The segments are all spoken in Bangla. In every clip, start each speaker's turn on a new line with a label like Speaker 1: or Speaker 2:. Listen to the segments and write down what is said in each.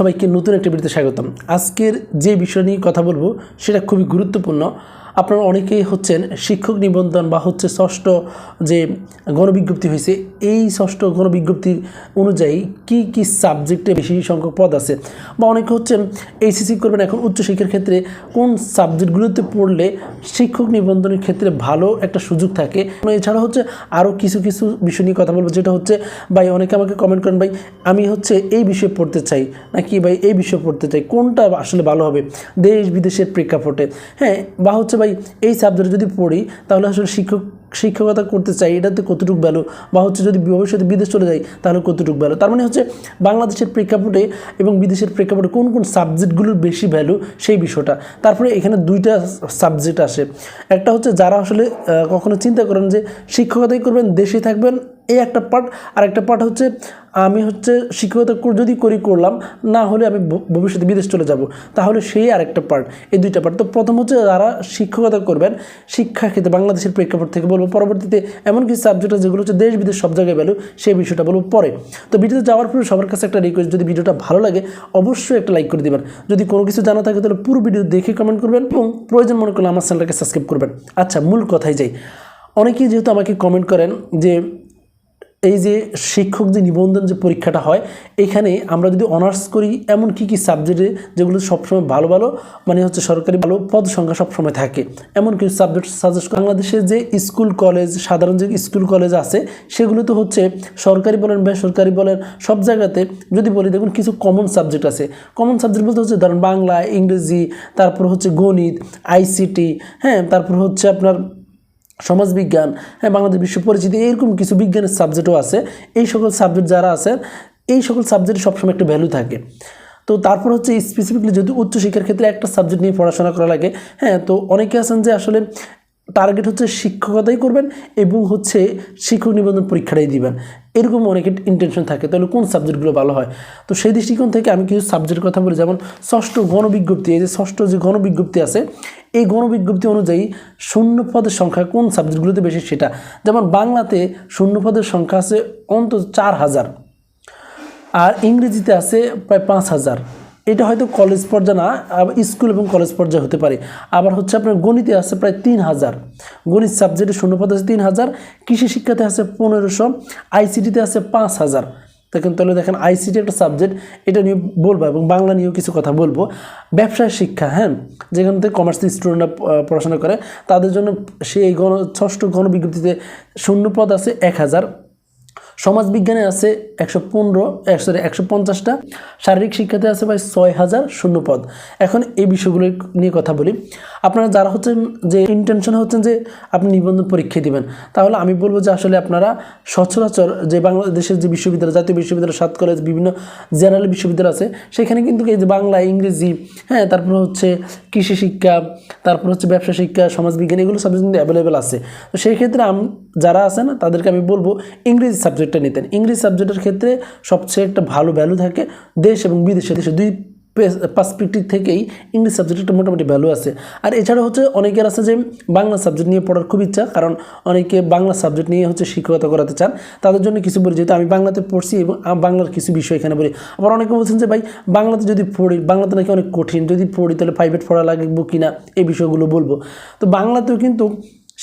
Speaker 1: সবাইকে নতুন একটা ভিডিওতে স্বাগতম। আজকের যে বিষয় নিয়ে কথা বলব সেটা খুবই গুরুত্বপূর্ণ। আপনারা অনেকেই হচ্ছেন শিক্ষক নিবন্ধন বা হচ্ছে ষষ্ঠ যে গণবিজ্ঞপ্তি হয়েছে, এই ষষ্ঠ গণবিজ্ঞপ্তির অনুযায়ী কি কি সাবজেক্টে বেশি সংখ্যক পদ আছে? বা অনেকে হচ্ছেন এইচএসসি করবেন, এখন উচ্চশিক্ষার ক্ষেত্রে কোন সাবজেক্টগুলোতে পড়লে শিক্ষক নিবন্ধনের ক্ষেত্রে ভালো একটা সুযোগ থাকে? এছাড়া হচ্ছে আরও কিছু কিছু বিষয় নিয়ে কথা বলব, যেটা হচ্ছে, ভাই অনেকে আমাকে কমেন্ট করেন, ভাই, আমি হচ্ছে এই বিষয়ে পড়তে চাই নাকি ভাই এই বিষয়ে পড়তে চাই? কোনটা আসলে ভালো হবে দেশ বিদেশের প্রেক্ষাপটে? হ্যাঁ বা হচ্ছে ভাই এই সাবজেক্টে যদি পড়ি, তাহলে আসলে শিক্ষক, শিক্ষকতা করতে চাই, এটাতে কতটুকু ভ্যালু বা হচ্ছে যদি ভবিষ্যতে বিদেশ চলে যাই, তাহলে কতটুকু ভ্যালু তার মানে হচ্ছে বাংলাদেশের প্রেক্ষাপটে এবং বিদেশের প্রেক্ষাপটে কোন কোন সাবজেক্টগুলোর বেশি ভ্যালু সেই বিষয়টা। তারপরে এখানে দুইটা সাবজেক্ট আসে। একটা হচ্ছে যারা আসলে কখনো চিন্তা করেন যে শিক্ষকতাই করবেন দেশে থাকবেন এই একটা পার্ট আর একটা পার্ট হচ্ছে, আমি হচ্ছে শিক্ষকতা যদি করি করলাম, না হলে আমি ভবিষ্যতে বিদেশ চলে যাব। তাহলে সেই আরেকটা পার্ট এই দুইটা পার্ট তো প্রথম হচ্ছে যারা শিক্ষকতা করবেন, শিক্ষা ক্ষেত্রে বাংলাদেশের প্রেক্ষাপট থেকে বলব, পরবর্তীতে এমন কিছু সাবজেক্ট আছে যেগুলো হচ্ছে দেশ, বিদেশ, সব জায়গায় ভ্যালু সেই বিষয়টা বলব পরে। তো ভিডিওতে যাওয়ার পরে সবার কাছে একটা রিকোয়েস্ট যদি ভিডিওটা ভালো লাগে, অবশ্যই একটা লাইক করে দিবেন। যদি কোনো কিছু জানা থাকে, তাহলে পুরো ভিডিও দেখে কমেন্ট করবেন এবং প্রয়োজন মনে করলে আমার চ্যানেলটাকে সাবস্ক্রাইব করবেন। আচ্ছা মূল কথায় যাই। অনেকেই যেহেতু আমাকে কমেন্ট করেন যে এই যে শিক্ষক যে নিবন্ধন যে পরীক্ষাটা হয়, এখানে আমরা যদি অনার্স করি, এমন কি কি সাবজেক্টে যেগুলো সবসময় ভালো ভালো মানে হচ্ছে সরকারি ভালো পদ সংখ্যা সবসময় থাকে? এমন কিছু সাবজেক্ট সাজেস্ট বাংলাদেশের যে স্কুল কলেজ সাধারণ যে স্কুল কলেজ আছে, সেগুলো তো হচ্ছে সরকারি বলেন, বেসরকারি বলেন, সব জায়গাতে যদি বলি, দেখুন কিছু কমন সাবজেক্ট আছে। কমন সাবজেক্ট বলতে হচ্ছে ধরেন বাংলা, ইংরেজি, তারপর হচ্ছে গণিত আইসিটি হ্যাঁ তারপর হচ্ছে আপনার সমাজবিজ্ঞান হ্যাঁ বাংলাদেশ বিশ্ব পরিচিতি এরকম কিছু বিজ্ঞানের সাবজেক্টও আছে। এই সকল সাবজেক্ট যারা আছে এই সকল সাবজেক্টে সবসময় একটা ভ্যালু থাকে। তো তারপর হচ্ছে স্পেসিফিকলি যদি উচ্চশিক্ষার ক্ষেত্রে একটা সাবজেক্ট নিয়ে পড়াশোনা করা লাগে হ্যাঁ তো অনেকে আছেন যে আসলে টার্গেট হচ্ছে শিক্ষকতাই করবেন এবং হচ্ছে শিক্ষক নিবন্ধন পরীক্ষাটাই দিবেন। এরকম অনেকের ইন্টেনশন থাকে। তাহলে কোন সাবজেক্টগুলো ভালো হয়? তো সেই দৃষ্টিকোণ থেকে আমি কিছু সাবজেক্টের কথা বলি। যেমন ষষ্ঠ গণবিজ্ঞপ্তি। এই যে ষষ্ঠ যে গণবিজ্ঞপ্তি আছে, এই গণবিজ্ঞপ্তি অনুযায়ী শূন্য পদের সংখ্যা কোন সাবজেক্টগুলোতে বেশি সেটা? যেমন বাংলাতে শূন্য পদের সংখ্যা আছে অন্তত চার হাজার। আর ইংরেজিতে আছে প্রায় পাঁচ হাজার। এটা হয়তো কলেজ পর্যায়ে না স্কুল এবং কলেজ পর্যায়ে হতে পারে। আবার হচ্ছে আপনার গণিতে আছে প্রায় তিন হাজার। গণিত সাবজেক্টে শূন্যপদ আছে তিন হাজার, কৃষি শিক্ষাতে আছে পনেরোশো আইসিটিতে আছে পাঁচ হাজার। দেখেন তাহলে দেখেন আইসিটি একটা সাবজেক্ট এটা নিয়ে বলব এবং বাংলা নিয়েও কিছু কথা বলব। ব্যবসায় শিক্ষা হ্যাঁ? যেখান থেকে কমার্সের স্টুডেন্টরা পড়াশোনা করে, তাদের জন্য সেই গণ, ষষ্ঠ গণবিজ্ঞপ্তিতে শূন্যপদ আছে এক হাজার। সমাজবিজ্ঞানে আছে একশো পনেরো সরি একশো পঞ্চাশটা, শারীরিক শিক্ষাতে আছে প্রায় ছয় হাজার শূন্য পদ এখন এই বিষয়গুলো নিয়ে কথা বলি। আপনারা যারা হচ্ছেন যে ইন্টেনশন হচ্ছেন যে আপনি নিবন্ধন পরীক্ষা দিবেন, তাহলে আমি বলব যে আসলে আপনারা সচরাচর যে বাংলাদেশের যে বিশ্ববিদ্যালয়, জাতীয় বিশ্ববিদ্যালয়, সাত কলেজ বিভিন্ন জেনারেল বিশ্ববিদ্যালয় আছে, সেখানে কিন্তু এই যে বাংলা, ইংরেজি হ্যাঁ তারপর হচ্ছে কৃষি শিক্ষা, তারপর হচ্ছে ব্যবসা শিক্ষা, সমাজবিজ্ঞান, এগুলো সাবজেক্ট কিন্তু অ্যাভেলেবেল আছে। তো সেই ক্ষেত্রে যারা আছেন, তাদেরকে আমি বলব ইংরেজি সাবজেক্টটা নিতেন। ইংলিশ সাবজেক্টের ক্ষেত্রে সবচেয়ে একটা ভালো ভ্যালু থাকে দেশ এবং বিদেশে। দেশে দুই পার্সপেক্টিভ থেকেই ইংলিশ সাবজেক্টের মোটামুটি ভ্যালু আছে। আর এছাড়া হচ্ছে অনেকের আছে যে বাংলা সাবজেক্ট নিয়ে পড়ার খুব ইচ্ছা, কারণ অনেকে বাংলা সাবজেক্ট নিয়ে হচ্ছে শিক্ষকতা করাতে চান। তাদের জন্য কিছু বলি, যেহেতু আমি বাংলাতে পড়ছি এবং বাংলার কিছু বিষয় এখানে বলি। আবার অনেকে বলছেন যে, ভাই, বাংলাতে যদি পড়ি, বাংলাতে নাকি অনেক কঠিন। যদি পড়ি, তাহলে প্রাইভেট পড়া লাগবো কি না এই বিষয়গুলো বলব। তো বাংলাতেও কিন্তু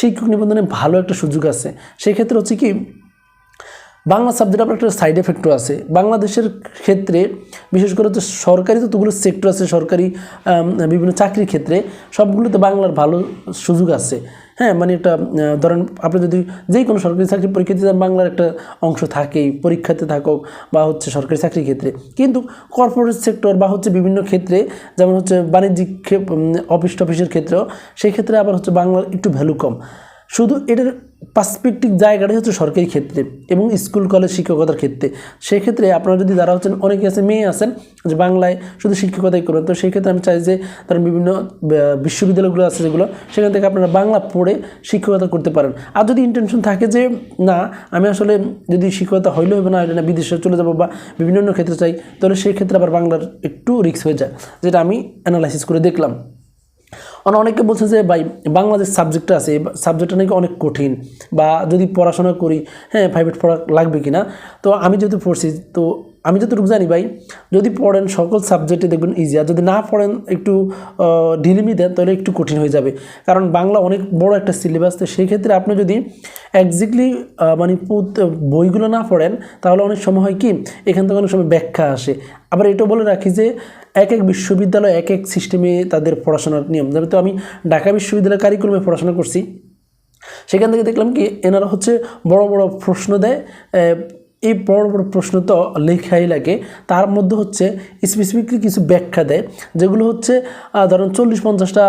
Speaker 1: শিক্ষক নিবন্ধনে ভালো একটা সুযোগ আছে। সেক্ষেত্রে হচ্ছে কি বাংলা সাবজেক্ট আপনার একটা সাইড এফেক্টও আছে। বাংলাদেশের ক্ষেত্রে, বিশেষ করে হচ্ছে সরকারি যতগুলো সেক্টর আছে, সরকারি বিভিন্ন চাকরির ক্ষেত্রে, সবগুলোতে বাংলার ভালো সুযোগ আছে। হ্যাঁ মানে একটা ধরেন আপনি যদি যেই কোনো সরকারি চাকরি পরীক্ষা দিতে বাংলার একটা অংশ থাকেই, পরীক্ষাতে থাকুক বা হচ্ছে সরকারি চাকরির ক্ষেত্রে। কিন্তু কর্পোরেট সেক্টর বা হচ্ছে বিভিন্ন ক্ষেত্রে, যেমন হচ্ছে বাণিজ্যিক অফিস টফিসের ক্ষেত্রেও সেই ক্ষেত্রে আবার হচ্ছে বাংলার একটু ভ্যালু কম। শুধু এটার পার্সপেক্টিভ জায়গাটাই হচ্ছে সরকারি ক্ষেত্রে এবং স্কুল, কলেজ শিক্ষকতার ক্ষেত্রে। সেক্ষেত্রে আপনারা যদি যারা হচ্ছেন, অনেকে আছে, মেয়ে আছেন, যে বাংলায় শুধু শিক্ষকতাই করবেন। তো সেই ক্ষেত্রে আমি চাই যে ধরেন বিভিন্ন বিশ্ববিদ্যালয়গুলো আছে যেগুলো, সেখান থেকে আপনারা বাংলা পড়ে শিক্ষকতা করতে পারেন। আর যদি ইন্টেনশন থাকে যে, না, আমি আসলে যদি শিক্ষকতা হইলে হবে না হইলে না বিদেশে চলে যাব বা বিভিন্ন অন্য ক্ষেত্রে চাই, তাহলে সেই ক্ষেত্রে আবার বাংলার একটু রিস্ক হয়ে যায়। যেটা আমি অ্যানালাইসিস করে দেখলাম। মানে অনেকে বলছে যে, ভাই, বাংলাদেশ সাবজেক্টটা আছে সাবজেক্টটা নাকি অনেক কঠিন বা যদি পড়াশোনা করি হ্যাঁ প্রাইভেট পড়া লাগবে কি না তো আমি যেহেতু পড়ছি, তো আমি যতটুকু জানি, ভাই, যদি পড়েন সকল সাবজেক্টে দেখবেন ইজি আর যদি না পড়েন একটু ঢিলিমি দেন, তাহলে একটু কঠিন হয়ে যাবে। কারণ বাংলা অনেক বড় একটা সিলেবাস তো সেই ক্ষেত্রে আপনি যদি একজ্যাক্টলি মানে বইগুলো না পড়েন, তাহলে অনেক সময় হয় কি, এখান থেকে অনেক সময় ব্যাখ্যা আসে। আবার এটাও বলে রাখি যে, এক এক বিশ্ববিদ্যালয় এক এক সিস্টেমে তাদের পড়াশোনার নিয়ম। যেমন তো আমি ঢাকা বিশ্ববিদ্যালয় কারিকুলামে পড়াশোনা করছি। সেখান থেকে দেখলাম কি, এনারা হচ্ছে বড় বড় প্রশ্ন দেয় এই বড় বড় প্রশ্ন তো লেখাই লাগে। তার মধ্যে হচ্ছে স্পেসিফিকলি কিছু ব্যাখ্যা দেয়, যেগুলো হচ্ছে ধরেন চল্লিশ পঞ্চাশটা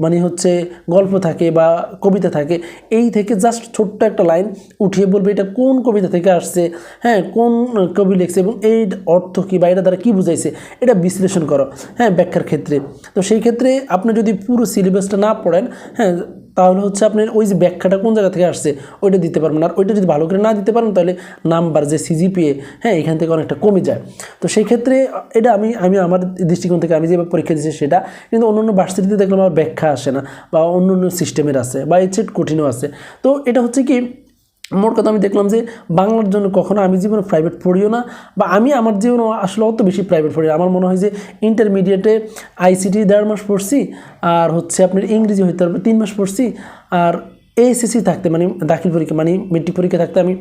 Speaker 1: মানে হচ্ছে গল্প থাকে বা কবিতা থাকে, এই থেকে জাস্ট ছোট্ট একটা লাইন উঠিয়ে বলবে এটা কোন কবিতা থেকে আসছে হ্যাঁ কোন কবি লিখছে এবং এই অর্থ কী বা এটা দ্বারা কী বুঝাইছে, এটা বিশ্লেষণ করো হ্যাঁ ব্যাখ্যার ক্ষেত্রে। তো সেই ক্ষেত্রে আপনি যদি পুরো সিলেবাসটা না পড়েন হ্যাঁ তাহলে হচ্ছে আপনার ওই যে ব্যাখ্যাটা কোন জায়গা থেকে আসছে, ওইটা দিতে পারবেন। আর ওইটা যদি ভালো করে না দিতে পারেন, তাহলে নাম্বার যে সিজিপিএ হ্যাঁ এখান থেকে অনেকটা কমে যায়। তো সেই ক্ষেত্রে এটা আমি আমি আমার দৃষ্টিকোণ থেকে আমি যে পরীক্ষা দিচ্ছি সেটা, কিন্তু অন্য অন্য ভার্সিটিতে দেখলাম আমার ব্যাখ্যা আসে না, বা অন্য অন্য সিস্টেমের আছে, বা এর চেয়ে কঠিনও আছে। তো এটা হচ্ছে কি মোট কথা আমি দেখলাম যে বাংলার জন্য কখনো আমি জীবনে প্রাইভেট পড়িও না বা আমি আমার জীবনে আসলে অত বেশি প্রাইভেট পড়ি আমার মনে হয় যে ইন্টারমিডিয়েটে আইসিটি দেড় মাস পড়ছি আর হচ্ছে আপনার ইংরেজি হইতে পারবে তিন মাস পড়ছি আর এইচএসসি থাকতে মানে দাখিল পরীক্ষা মানে মেট্রিক পরীক্ষা থাকতে আমি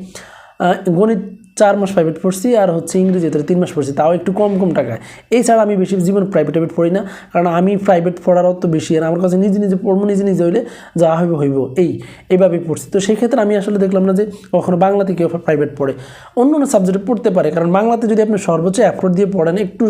Speaker 1: গণিত চার মাস প্রাইভেট পড়ছি আর হচ্ছে ইংরেজিতে তিন মাস পড়ছি, তাও একটু কম কম টাকায়। এছাড়া আমি বেশি জীবন প্রাইভেট টাইভেট পড়ি না, কারণ আমি প্রাইভেট পড়ার অত বেশি আর আমার কাছে নিজে নিজে পড়ব, নিজে নিজে হইলে যা হইব হইব। এই এইভাবেই পড়ছি। তো সেই ক্ষেত্রে আমি আসলে দেখলাম না যে কখনো বাংলাতে কেউ প্রাইভেট পড়ে। অন্য অন্য সাবজেক্টে পড়তে পারে, কারণ বাংলাতে যদি আপনি সর্বোচ্চ অ্যাফোর্ড দিয়ে পড়েন, একটু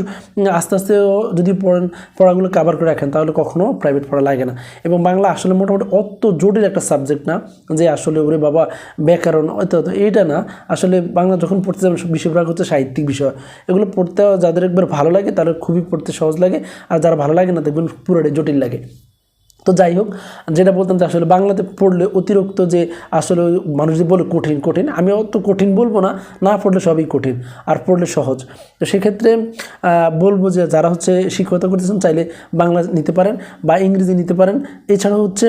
Speaker 1: আস্তে আস্তে যদি পড়েন, পড়াগুলো কাভার করে রাখেন, তাহলে কখনো প্রাইভেট পড়া লাগে না। এবং বাংলা আসলে মোটামুটি অত জটিল একটা সাবজেক্ট না যে আসলে ওরে বাবা, ব্যাকরণ, অত তো এইটা না। আসলে বাংলা যখন পড়তে যাবেন, সব বেশিরভাগ হচ্ছে সাহিত্যিক বিষয়। এগুলো পড়তে যাদের একবার ভালো লাগে, তাদের খুবই পড়তে সহজ লাগে। আর যারা ভালো লাগে না, দেখবেন পুরোটাই জটিল লাগে। তো যাই হোক, যেটা বলতাম যে আসলে বাংলাতে পড়লে অতিরিক্ত যে আসলে মানুষ যে বলে কঠিন কঠিন, আমি অত কঠিন বলব না না পড়লে সবই কঠিন আর পড়লে সহজ। তো সেক্ষেত্রে বলব যে যারা হচ্ছে শিক্ষকতা করতেছেন চাইলে বাংলা নিতে পারেন বা ইংরেজি নিতে পারেন। এছাড়া হচ্ছে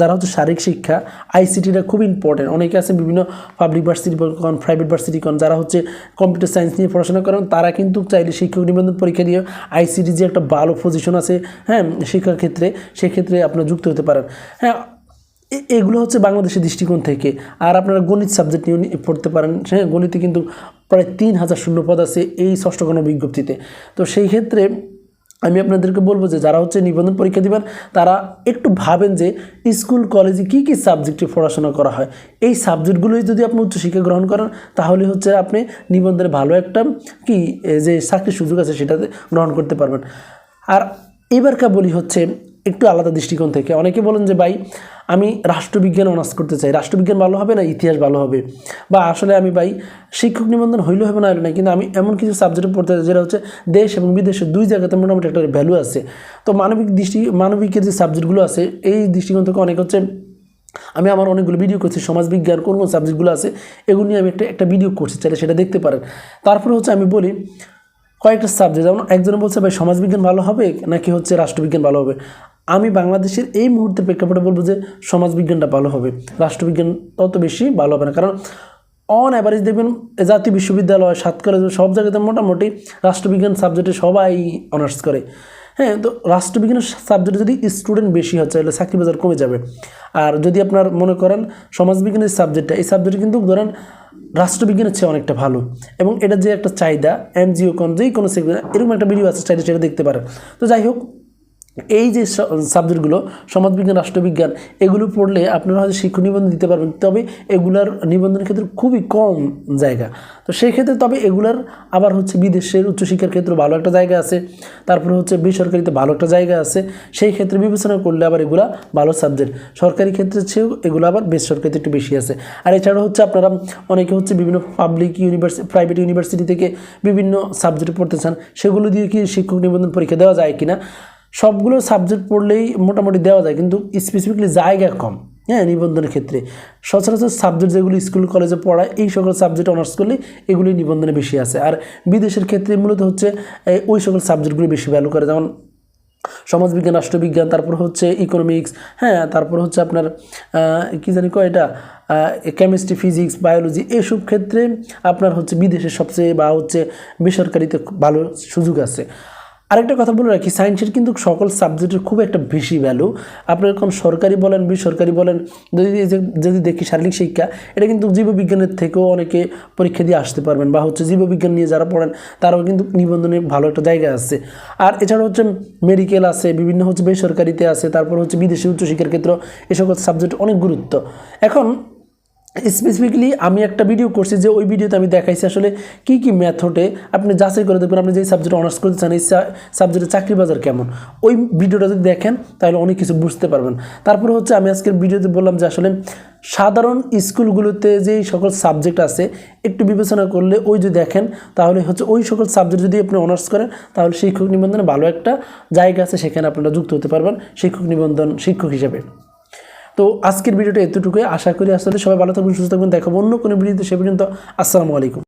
Speaker 1: যারা হচ্ছে শারীরিক শিক্ষা, আইসিটিটা খুব ইম্পর্টেন্ট অনেকে আছে বিভিন্ন পাবলিক ভার্সিটি কন প্রাইভেট ভার্সিটি কন, যারা হচ্ছে কম্পিউটার সায়েন্স নিয়ে পড়াশোনা করেন, তারা কিন্তু চাইলে শিক্ষক নিবন্ধন পরীক্ষা দিয়ে আইসিটি যে একটা ভালো পজিশন আছে হ্যাঁ শিক্ষার ক্ষেত্রে সেক্ষেত্রে আপনারা যুক্ত হতে পারেন। হ্যাঁ এগুলো হচ্ছে বাংলাদেশের দৃষ্টিকোণ থেকে। আর আপনারা গণিত সাবজেক্ট নিয়ে পড়তে পারেন। হ্যাঁ গণিতে কিন্তু প্রায় তিন হাজার শূন্যপদ আছে এই ষষ্ঠ বিজ্ঞপ্তিতে। তো সেই ক্ষেত্রে আমি আপনাদেরকে বলব যে, যারা হচ্ছে নিবন্ধন পরীক্ষা দিবেন, তারা একটু ভাবেন যে, স্কুল, কলেজে কি কি সাবজেক্টে পড়াশোনা করা হয়? এই সাবজেক্টগুলোই যদি আপনি উচ্চশিক্ষা গ্রহণ করেন, তাহলে হচ্ছে আপনি নিবন্ধনের ভালো একটা কি যে চাকরির সুযোগ আছে, সেটাতে গ্রহণ করতে পারবেন। আর এবারকার বলি হচ্ছে একটু আলাদা দৃষ্টিকোণ থেকে। অনেকে বলেন যে, ভাই, আমি রাষ্ট্রবিজ্ঞান অনার্স করতে চাই। রাষ্ট্রবিজ্ঞান ভালো হবে না? ইতিহাস ভালো হবে? বা, আসলে আমি, ভাই, শিক্ষক নিবন্ধন হইলেও হবে না হইলে না কিন্তু আমি এমন কিছু সাবজেক্টে পড়তে চাই যেটা হচ্ছে দেশ এবং বিদেশের দুই জায়গাতে মোটামুটি একটা ভ্যালু আছে। তো মানবিক দৃষ্টি, মানবিকের যে সাবজেক্টগুলো আছে, এই দৃষ্টিকোণ থেকে অনেক হচ্ছে, আমি আমার অনেকগুলো ভিডিও করছি, সমাজবিজ্ঞান, কোন কোন সাবজেক্টগুলো আছে, এগুলো নিয়ে আমি একটা একটা ভিডিও করছি, চাইলে সেটা দেখতে পারেন। তারপরে হচ্ছে আমি বলি, কয়েকটা সাবজেক্ট যেমন একজনে বলছে, ভাই, সমাজবিজ্ঞান ভালো হবে নাকি হচ্ছে রাষ্ট্রবিজ্ঞান ভালো হবে? আমি বাংলাদেশের এই মুহূর্তে প্রেক্ষাপটে বলব যে সমাজবিজ্ঞানটা ভালো হবে। রাষ্ট্রবিজ্ঞান তত বেশি ভালো হবে না। কারণ অন অ্যাভারেজ দেখবেন জাতীয় বিশ্ববিদ্যালয়, সাত কলেজ সব জায়গাতে মোটামুটি রাষ্ট্রবিজ্ঞান সাবজেক্টে সবাই অনার্স করে। হ্যাঁ তো রাষ্ট্রবিজ্ঞানের সাবজেক্টে যদি স্টুডেন্ট বেশি হয়, তাহলে চাকরি বাজার কমে যাবে। আর যদি আপনার মনে করেন সমাজবিজ্ঞানের সাবজেক্টটা এই সাবজেক্টে কিন্তু ধরেন রাষ্ট্রবিজ্ঞানের চেয়ে অনেকটা ভালো। এবং এটা যে একটা চাহিদা, এনজিও কোন, যেই কোনো সেক্টর এরকম একটা ভিডিও আছে, চাইলে সেটা দেখতে পারেন। তো যাই হোক এই যে সাবজেক্টগুলো সমাজবিজ্ঞান, রাষ্ট্রবিজ্ঞান, এগুলো পড়লে আপনারা হয়তো শিক্ষক নিবন্ধন দিতে পারবেন। তবে এগুলার নিবন্ধনের ক্ষেত্রে খুবই কম জায়গা। তো সেই ক্ষেত্রে তবে এগুলার আবার হচ্ছে বিদেশের উচ্চশিক্ষার ক্ষেত্রে ভালো একটা জায়গা আছে। তারপরে হচ্ছে বেসরকারিতে ভালো একটা জায়গা আছে। সেই ক্ষেত্রে বিবেচনা করলে আবার এগুলা ভালো সাবজেক্ট সরকারি ক্ষেত্রে চেয়েও এগুলো আবার বেসরকারিতে একটু বেশি আছে। আর এছাড়া হচ্ছে আপনারা অনেকে হচ্ছে বিভিন্ন পাবলিক ইউনিভার্সিটি প্রাইভেট ইউনিভার্সিটি থেকে বিভিন্ন সাবজেক্ট পড়তে চান। সেগুলো দিয়ে কি শিক্ষক নিবন্ধন পরীক্ষা দেওয়া যায় কিনা? সবগুলো সাবজেক্ট পড়লেই মোটামুটি দেওয়া যায়, কিন্তু স্পেসিফিকলি জায়গা কম হ্যাঁ নিবন্ধনের ক্ষেত্রে। সচরাচর সাবজেক্ট যেগুলো স্কুল কলেজে পড়ায়, এই সকল সাবজেক্ট অনার্স করলে এগুলি নিবন্ধনে বেশি আছে। আর বিদেশের ক্ষেত্রে মূলত হচ্ছে ওই সকল সাবজেক্টগুলি বেশি ভ্যালু করে। যেমন সমাজবিজ্ঞান, রাষ্ট্রবিজ্ঞান, তারপর হচ্ছে ইকোনমিক্স হ্যাঁ তারপর হচ্ছে আপনার কি জানি কয় এটা? কেমিস্ট্রি ফিজিক্স বায়োলজি এসব ক্ষেত্রে আপনার হচ্ছে বিদেশে সবচেয়ে বা হচ্ছে বেসরকারিতে ভালো সুযোগ আছে। আরেকটা কথা বলে রাখি সায়েন্সের কিন্তু সকল সাবজেক্টের খুব একটা বেশি ভ্যালু আপনার এখন সরকারি বলেন, বেসরকারি বলেন, যদি যদি দেখি শারীরিক শিক্ষা, এটা কিন্তু জীববিজ্ঞানের থেকেও অনেকে পরীক্ষা দিয়ে আসতে পারবেন। বা হচ্ছে জীববিজ্ঞান নিয়ে যারা পড়েন, তারাও কিন্তু নিবন্ধনে ভালো একটা জায়গা আছে। আর এছাড়া হচ্ছে মেডিকেল আছে, বিভিন্ন হচ্ছে বেসরকারিতে আছে, তারপর হচ্ছে বিদেশি উচ্চশিক্ষার ক্ষেত্র এ সকল সাবজেক্ট অনেক গুরুত্ব। এখন স্পেসিফিকলি আমি একটা ভিডিও করছি যে ওই ভিডিওতে আমি দেখাইছি আসলে কি কি মেথডে আপনি যাচাই করে দেখবেন। আপনি যেই সাবজেক্ট অনার্স করতে চান, এই সাবজেক্টের চাকরি বাজার কেমন? ওই ভিডিওটা যদি দেখেন, তাহলে অনেক কিছু বুঝতে পারবেন। তারপরে হচ্ছে আমি আজকের ভিডিওতে বললাম যে আসলে সাধারণ স্কুলগুলোতে যেই সকল সাবজেক্ট আছে, একটু বিবেচনা করলে ওই যদি দেখেন, তাহলে হচ্ছে ওই সকল সাবজেক্ট যদি আপনি অনার্স করেন, তাহলে শিক্ষক নিবন্ধনে ভালো একটা জায়গা আছে, সেখানে আপনারা যুক্ত হতে পারবেন, শিক্ষক নিবন্ধন শিক্ষক হিসেবে। তো আজকের ভিডিওটা এতটুকুই। আশা করি আসলে সবাই ভালো থাকবেন, সুস্থ থাকবেন। দেখাবো অন্য কোনো ভিডিওতে, সে পর্যন্ত আসসালামু আলাইকুম।